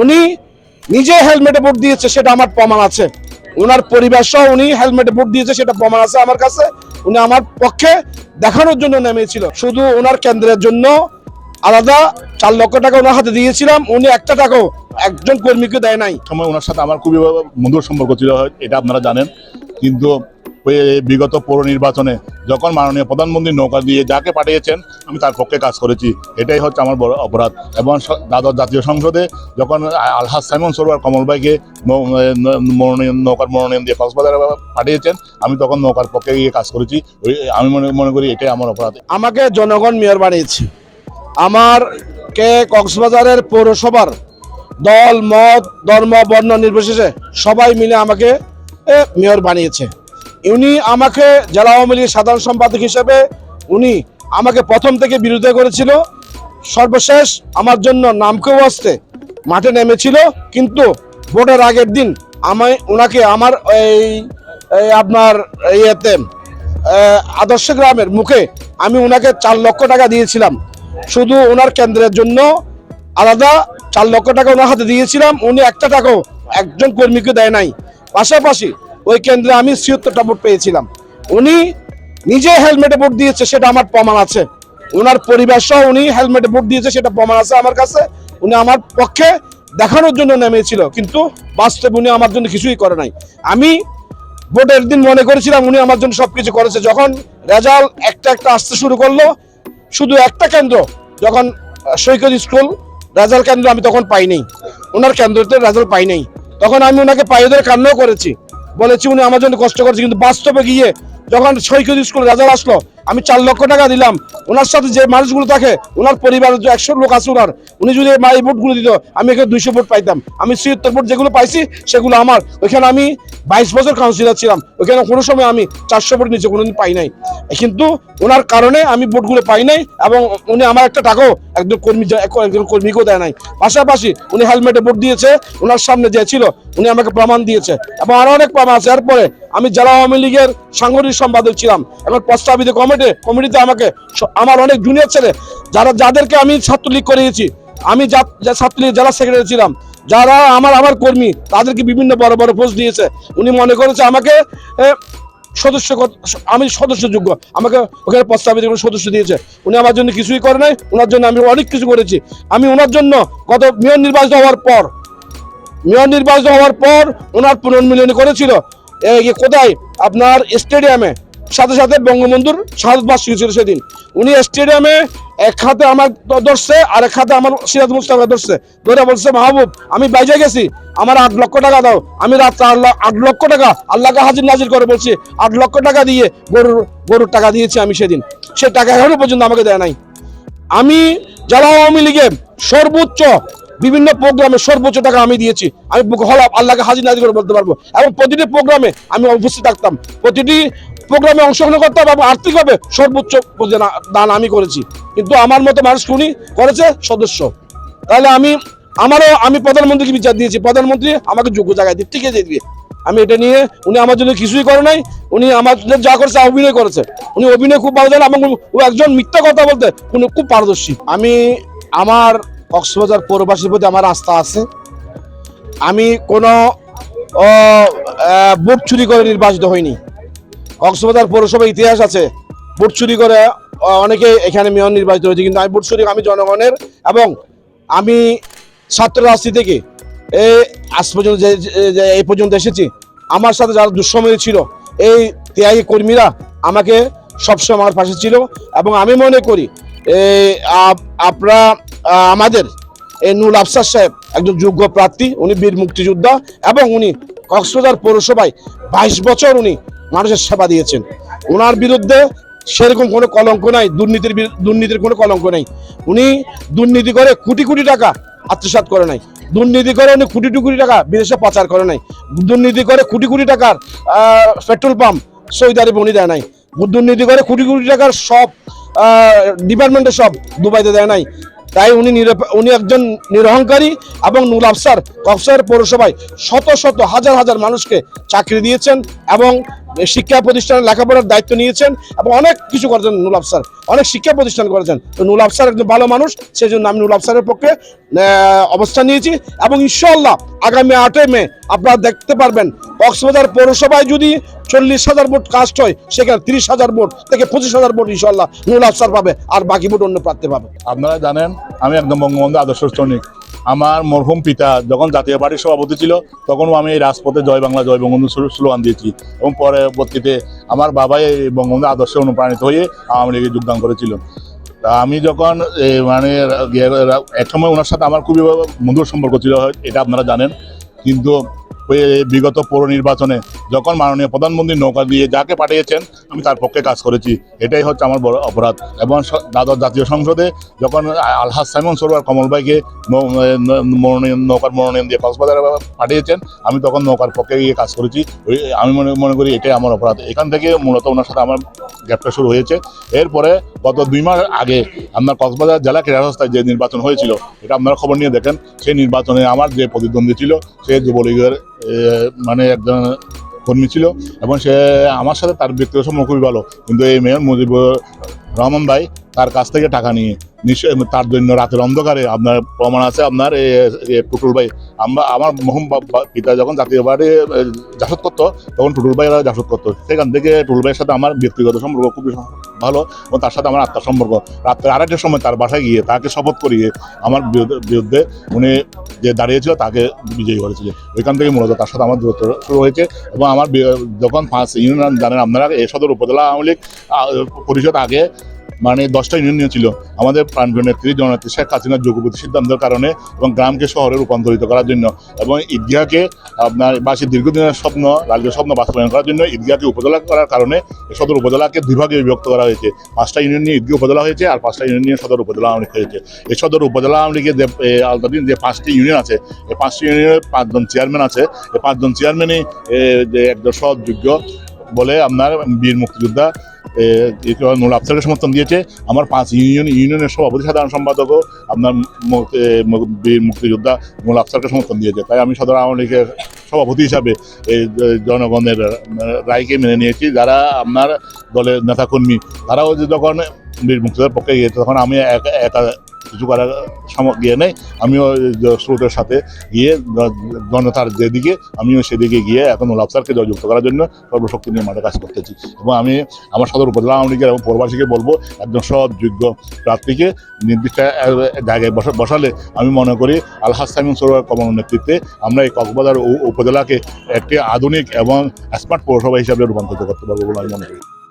উনি নিজে হেলমেটে ভোট দিয়েছে, সেটা আমার প্রমাণ আছে। ওনার পরিবার সহ উনি হেলমেটে ভোট দিয়েছে, সেটা প্রমাণ আছে আমার কাছে। উনি আমার পক্ষে দেখানোর জন্য নেমেছিল। শুধু ওনার কেন্দ্রের জন্য আলাদা চার লক্ষ টাকা ওনার হাতে দিয়েছিলাম। উনি একটা টাকাও একজন কর্মীকে দেয় নাই। সময় ওনার সাথে আমার খুবই মধুর সম্পর্ক ছিল এটা আপনারা জানেন। কিন্তু বিগত পৌর নির্বাচনে যখন মাননীয় প্রধানমন্ত্রী নৌকা দিয়ে যাকে পাঠিয়েছেন, আমি তার পক্ষে কাজ করেছি। এটাই হচ্ছে আমার বড় অপরাধ। এবং দ্বাদশ জাতীয় সংসদে যখন আলহাজ সাইমন সরোয়ার কমল ভাইকে মনোনয়ন নৌকার মনোনয়ন দিয়ে কক্সবাজারে পাঠিয়েছেন, আমি তখন নৌকার পক্ষে গিয়ে কাজ করেছি। ওই, আমি মনে মনে করি এটাই আমার অপরাধ। আমাকে জনগণ মেয়র বানিয়েছে। আমার কে কক্সবাজারের পৌরসভার দল, মত, ধর্ম, বর্ণ নির্বিশেষে সবাই মিলে আমাকে মেয়র বানিয়েছে। উনি আমাকে জেলা আওয়ামী লীগের সাধারণ সম্পাদক হিসেবে উনি আমাকে প্রথম থেকে বিরোধিতা করেছিল। সর্বশেষ আমার জন্য নামকেও আসতে মাঠে নেমেছিল, কিন্তু ভোটের আগের দিন আমি ওনাকে আমার এই আপনার ইয়েতে আদর্শ গ্রামের মুখে আমি ওনাকে চার লক্ষ টাকা দিয়েছিলাম। শুধু ওনার কেন্দ্রের জন্য আলাদা চার লক্ষ টাকা ওনার হাতে দিয়েছিলাম। উনি একটা টাকাও একজন কর্মীকে দেয় নাই। পাশাপাশি ওই কেন্দ্রে আমি ছিয়াত্তরটা ভোট পেয়েছিলাম। উনি নিজে হেলমেটে ভোট দিয়েছে, সেটা আমার প্রমাণ আছে। ওনার পরিবার সহ উনি হেলমেটে ভোট দিয়েছে, সেটা প্রমাণ আছে আমার কাছে। উনি আমার পক্ষে দেখানোর জন্য নেমেছিল, কিন্তু বাস্তবে উনি আমার জন্য কিছুই করে নাই। আমি ভোটের দিন মনে করেছিলাম উনি আমার জন্য সবকিছু করেছে। যখন রেজাল্ট একটা একটা আসতে শুরু করল, শুধু একটা কেন্দ্র, যখন সৈকত স্কুল, রেজাল্ট কেন্দ্র আমি তখন পাইনি। ওনার কেন্দ্রতে রেজাল্ট পাইনি তখন আমি ওনাকে পায়ে ধরে কান্নাও করেছি। বলেছি উনি আমার জন্য কষ্ট করছে কিন্তু বাস্তবে গিয়ে যখন সৈকত স্কুল রেজাল্ট আসলো আমি চার লক্ষ টাকা দিলাম। ওনার সাথে যে মানুষগুলো থাকে, ওনার পরিবারের যে একশো লোক আছে ওনার, উনি যদি এই ভোটগুলো দিত, আমি এখানে দুইশো ভোট পাইতাম। আমি ছিয়াত্তর ভোট যেগুলো পাইছি, সেগুলো আমার। ওইখানে আমি বাইশ বছর কাউন্সিলর ছিলাম। ওইখানে কোনো সময় আমি চারশো ভোট নিচে কোনোদিন পাই নাই। কিন্তু ওনার কারণে আমি ভোটগুলো পাই নাই এবং উনি আমার একটা টাকাও একজন কর্মী একজন কর্মীকেও দেয় নাই। পাশাপাশি উনি হেলমেটে ভোট দিয়েছে, ওনার সামনে যে ছিল, উনি আমাকে প্রমাণ দিয়েছে। এবং আরও অনেক প্রমাণ আছে। এরপরে আমি জেলা আওয়ামী লীগের সাংগঠনিক সম্পাদক ছিলাম। এবং প্রস্তাবিত কমিটি কমিটিতে আমাকে আমার অনেক জুনিয়র ছেলে, যারা যাদেরকে আমি ছাত্রলীগ করিয়েছি। আমি যা ছাত্রলীগ জেলা সেক্রেটারি ছিলাম। যারা আমার আমার কর্মী, তাদেরকে বিভিন্ন বড় বড় পোস্ট দিয়েছে। উনি মনে করেছে আমাকে সদস্য আমি সদস্যযোগ্য। আমাকে ওখানে প্রস্তাবিত করে সদস্য দিয়েছে। উনি আমার জন্য কিছুই করে নাই। ওনার জন্য আমি অনেক কিছু করেছি। আমি ওনার জন্য গত মেয়র নির্বাচিত হওয়ার পর, মেয়র নির্বাচিত হওয়ার পর ওনার পুনর্মিলন করেছিল। কোথায়? আপনার স্টেডিয়ামে সাথে সাথে বঙ্গবন্ধুর বার্ষিকী ছিল সেদিন। উনি স্টেডিয়ামে এক হাতে আমার ধরছে, আর এক হাতে আমার সিরাজ মুস্তাফা ধরছে। ধরে বলছে, মাহবুব, আমি বাইজে গেছি। আমার আট লক্ষ টাকা দাও। আমি রাত আট লক্ষ টাকা আল্লাহকে হাজির নাজির করে বলছি, আট লক্ষ টাকা দিয়ে গরুর গরুর টাকা দিয়েছি আমি সেদিন। সে টাকা এখনও পর্যন্ত আমাকে দেয় নাই। আমি জেলা আওয়ামী লীগের সর্বোচ্চ বিভিন্ন প্রোগ্রামে সর্বোচ্চ টাকা আমি দিয়েছি। আমি হলাপ আল্লাহকে হাজির নাজির করে বলতে পারব। এবং প্রতিটি প্রোগ্রামে আমি উপস্থিত থাকতাম। প্রতিটি প্রোগ্রামে অংশগ্রহণ করতাম এবং আর্থিকভাবে সর্বোচ্চ দান আমি করেছি। কিন্তু আমার মতো মানুষ উনি করেছে সদস্য। তাহলে আমি, আমারও, আমি প্রধানমন্ত্রীকে বিচার দিয়েছি। প্রধানমন্ত্রী আমাকে যোগ্য জায়গায় দিয়ে দিয়ে। দিবে আমি এটা নিয়ে, উনি আমার জন্য কিছুই করে নাই। উনি আমার যা করেছে অভিনয় করেছে। উনি অভিনয় খুব ভালো জানে এবং ও একজন মিথ্যা কথা বলতে উনি খুব পারদর্শী। আমি, আমার কক্সবাজার পৌরবাসীর প্রতি আমার আস্থা আছে। আমি কোনো আহ, চুরি করে নির্বাচিত হইনি। কক্সবাজার পৌরসভার ইতিহাস আছে ভোট চুরি করে অনেকে এখানে মেয়র নির্বাচিত হয়েছে কিন্তু আমি ভোট চুরি আমি জনগণের এবং আমি ছাত্র রাজনীতি থেকে এই আজ পর্যন্ত এই পর্যন্ত এসেছি আমার সাথে যারা দুঃসময় ছিল এই ত্যাগী কর্মীরা আমাকে সবসময় আমার পাশে ছিল এবং আমি মনে করি আপনারা আমাদের এই নুল আফসার সাহেব একজন যোগ্য প্রার্থী, উনি বীর মুক্তিযোদ্ধা এবং উনি কক্সবাজার পৌরসভায় বাইশ বছর উনি মানুষের সেবা দিয়েছেন। ওনার বিরুদ্ধে সেরকম কোনো কলঙ্ক নাই, দুর্নীতির দুর্নীতির কোনো কলঙ্ক নাই। উনি দুর্নীতি করে কোটি কোটি টাকা আত্মসাৎ করে নাই। দুর্নীতি করে উনি কোটি কোটি টাকা বিদেশে পাচার করে নাই। দুর্নীতি করে কোটি কোটি টাকার পেট্রোল পাম্প সৌদি আরবে উনি দেয় নাই। দুর্নীতি করে কোটি কোটি টাকার সব ডিপার্টমেন্টের সব দুবাইতে দেয় নাই। তাই উনি উনি একজন নিরহংকারী এবং নুল আফসার কক্সবাজার পৌরসভায় শত শত, হাজার হাজার মানুষকে চাকরি দিয়েছেন এবং শিক্ষা প্রতিষ্ঠানে লেখাপড়ার দায়িত্ব নিয়েছেন এবং অনেক কিছু করেছেন নুল আফসার। অনেক শিক্ষা প্রতিষ্ঠান করেছেন। তো নুল আফসার একজন ভালো মানুষ সেই জন্য আমি নুল আফসারের পক্ষে অবস্থান নিয়েছি এবং ইনশাল্লাহ আগামী আটই মে আপনারা দেখতে পারবেন, কক্সবাজার পৌরসভায় যদি চল্লিশ হাজার ভোট কাস্ট হয়, সেখানে তিরিশ হাজার ভোট থেকে পঁচিশ হাজার ভোট ইনশাল্লাহ নুল আফসার পাবে, আর বাকি ভোট অন্য প্রার্থী পাবে। আপনারা জানেন, আমি একদম বঙ্গবন্ধু আদর্শ শ্রমিক। আমার মরহুম পিতা যখন জাতীয় পার্টির সভাপতি ছিল, তখনও আমি এই রাজপথে জয় বাংলা, জয় বঙ্গবন্ধু স্লোগান দিয়েছি এবং পরবর্তীতে আমার বাবাই এই বঙ্গবন্ধু আদর্শে অনুপ্রাণিত হয়ে আওয়ামী লীগে যোগদান করেছিল। তা আমি যখন মানে এক সময় ওনার সাথে আমার খুবই বন্ধুর সম্পর্ক ছিল এটা আপনারা জানেন। কিন্তু বিগত পৌর নির্বাচনে যখন মাননীয় প্রধানমন্ত্রী নৌকা দিয়ে যাকে পাঠিয়েছেন, আমি তার পক্ষে কাজ করেছি। এটাই হচ্ছে আমার বড় অপরাধ। এবং দ্বাদশ জাতীয় সংসদে যখন আলহাজ সাইমন সরোয়ার কমল ভাইকে মনোনয়ন, নৌকার মনোনয়ন দিয়ে কক্সবাজারে পাঠিয়েছেন, আমি তখন নৌকার পক্ষে গিয়ে কাজ করেছি। আমি মনে মনে করি এটাই আমার অপরাধ। এখান থেকে মূলত ওনার সাথে আমার গ্যাপটা শুরু হয়েছে। এরপরে গত দুই মাস আগে আপনার কক্সবাজার জেলা ক্রীড়া সংস্থায় যে নির্বাচন হয়েছিল এটা আপনারা খবর নিয়ে দেখেন। সেই নির্বাচনে আমার যে প্রতিদ্বন্দ্বী ছিল সে যুবলীগের মানে একজন কর্মী ছিল এবং সে আমার সাথে তার ব্যক্তিগত সম্পর্ক খুবই ভালো। কিন্তু এই মেয়র মুজিবুর রহমান ভাই তার কাছ থেকে টাকা নিয়ে নিশ্চয় তার জন্য রাতের অন্ধকারে আপনার প্রমাণ আছে আপনার টুটুল ভাই। আমরা আমার মহম পিতা যখন জাতীয় এ, জাসদ করতো তখন টুটুল ভাইরা জাসত করতো। সেখান থেকে টুটুল ভাইয়ের সাথে আমার ব্যক্তিগত সম্পর্ক খুবই ভালো এবং তার সাথে আমার আত্মার সম্পর্ক। রাত্রে আড়াইটার সময় তার বাসায় গিয়ে তাকে শপথ করিয়ে আমার বিরুদ্ধে- উনি যে দাঁড়িয়েছিল তাকে বিজয়ী করেছিল। ওইখান থেকে মূলত তার সাথে আমার দূরত্ব শুরু হয়েছে এবং আমার যখন ফার্স্ট ইউনিয়ন জানেন আপনারা, এ সদর উপজেলা আওয়ামী লীগ পরিষদ আগে মানে দশটা ইউনিয়ন নিয়েছিল। আমাদের প্রাণপ্রিয় নেত্রী জননেত্রী শেখ হাসিনার যোগ্যপতি সিদ্ধান্তের কারণে এবং গ্রামকে শহরে রূপান্তরিত করার জন্য এবং ঈদগাহকে আপনার বাসী দীর্ঘদিনের স্বপ্ন রাজ্যের স্বপ্ন বাস্তবায়ন করার জন্য ঈদগাহকে উপজেলা করার কারণে সদর উপজেলাকে দুই ভাগে বিভক্ত করা হয়েছে। পাঁচটা ইউনিয়ন নিয়ে ঈদগাহ উপজেলা হয়েছে আর পাঁচটা ইউনিয়ন নিয়ে সদর উপজেলা আওয়ামী হয়েছে। এই সদর উপজেলা আওয়ামী লীগের যে এ, আওতাধীন যে পাঁচটি ইউনিয়ন আছে এই পাঁচটি ইউনিয়নের পাঁচজন চেয়ারম্যান আছে। এই পাঁচজন চেয়ারম্যানই যে একজন সৎ যোগ্য বলে আপনার বীর মুক্তিযোদ্ধা আফসারকে সমর্থন দিয়েছে। আমার পাঁচ ইউনিয়ন, ইউনিয়নের সভাপতি সাধারণ সম্পাদক আপনার বীর মুক্তিযোদ্ধা নুল আফসারকে সমর্থন দিয়েছে। তাই আমি সাধারণ আওয়ামী লীগের সভাপতি হিসাবে এই জনগণের রায়কে মেনে নিয়েছি। যারা আপনার দলের নেতাকর্মী, তারাও যখন বীর মুক্তিযোদ্ধার পক্ষে গিয়েছে, তখন আমি একা একা কিছু করার সাম- গিয়ে নেই। আমিও স্রোতের সাথে গিয়ে জনতার যেদিকে, আমিও সেদিকে গিয়ে এখন উল আফসারকে জয়যুক্ত করার জন্য সর্বশক্তি নিয়ে মাঠে কাজ করতেছি। এবং আমি আমার সদর উপজেলা আওয়ামী লীগের এবং পৌরবাসীকে বলব, একজন সৎ যোগ্য প্রার্থীকে নির্দিষ্ট জায়গায় বসা- বসালে আমি মনে করি আলহাজ সাইমন সরোয়ার কমানোর নেতৃত্বে আমরা এই কক্সবাজার উপজেলাকে একটি আধুনিক এবং স্মার্ট পৌরসভা হিসাবে রূপান্তরিত করতে পারব বলে আমি মনে করি।